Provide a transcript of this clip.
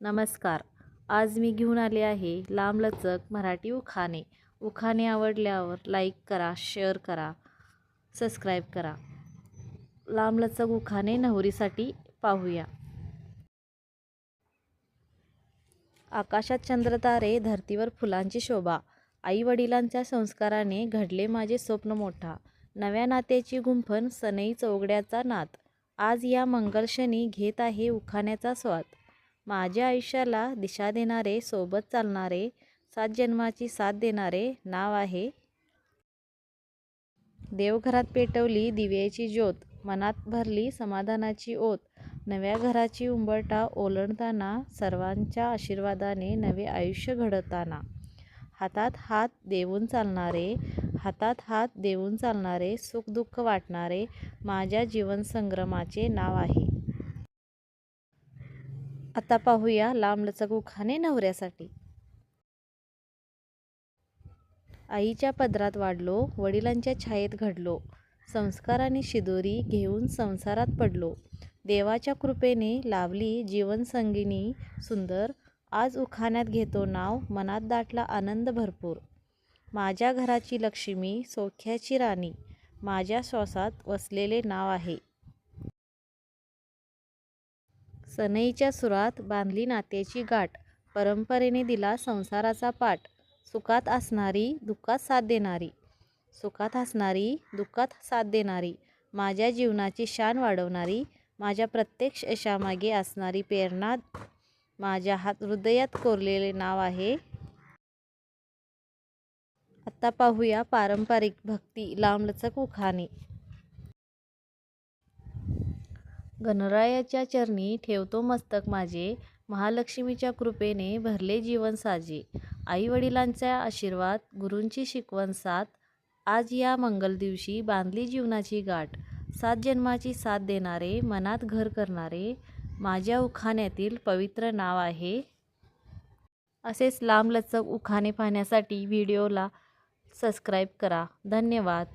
नमस्कार. आज मी घेऊन आले आहे लांबलचक मराठी उखाणे. उखाणे आवडल्यावर लाईक करा शेअर करा सबस्क्राईब करा. लांबलचक उखाणे नवरीसाठी पाहूया. आकाशात चंद्रतारे धर्तीवर फुलांची शोभा. आई वडिलांच्या संस्काराने घडले माझे स्वप्न मोठा. नव्या नात्याची गुंफण सनई चौगड्याचा नात. आज या मंगलशनी घेत आहे उखाण्याचा स्वाद. माझ्या आयुष्याला दिशा देणारे सोबत चालणारे सात जन्माची साथ देणारे नाव आहे. देवघरात पेटवली दिव्याची ज्योत मनात भरली समाधानाची ओत नव्या घराची उंबरटा ओलंडताना सर्वांच्या आशीर्वादाने नवे आयुष्य घडताना. हातात हात देऊन चालणारे हातात हात देऊन चालणारे सुखदुःख वाटणारे माझ्या जीवनसंग्रमाचे नाव आहे. आता पाहूया लांबलचक उखाणे नवऱ्यासाठी. आईच्या पदरात वाढलो वडिलांच्या छायेत घडलो. संस्काराने शिदोरी घेऊन संसारात पडलो. देवाच्या कृपेने लाभली जीवनसंगिनी सुंदर आज उखाण्यात घेतो नाव मनात दाटला आनंद भरपूर. माझ्या घराची लक्ष्मी सौख्याची राणी माझ्या श्वासात वसलेले नाव आहे. सनईच्या सुरात बांधली नात्याची गाठ. परंपरेने दिला संसाराचा पाठ. सुखात असणारी दुःखात साथ देणारी. सुखात हसणारी दुःखात साथ देणारी. माझ्या जीवनाची शान वाढवणारी. माझ्या प्रत्येक यशामागे असणारी प्रेरणा माझ्या हात हृदयात कोरलेले नाव आहे. आत्ता पाहूया पारंपरिक भक्ती लांबलचक उखाणे. गणरायाच्या चरणी ठेवतो मस्तक माझे महालक्ष्मीच्या कृपेने भरले जीवन साजे. आईवडिलांचा आशीर्वाद गुरूंची शिकवण साथ आज या मंगल दिवशी बांधली जीवनाची गाठ. सात जन्माची साथ देणारे मनात घर करणारे माझ्या उखाण्यातील पवित्र नाव आहे. असेच लांबलचक उखाणे पाहण्यासाठी व्हिडिओला सबस्क्राईब करा. धन्यवाद.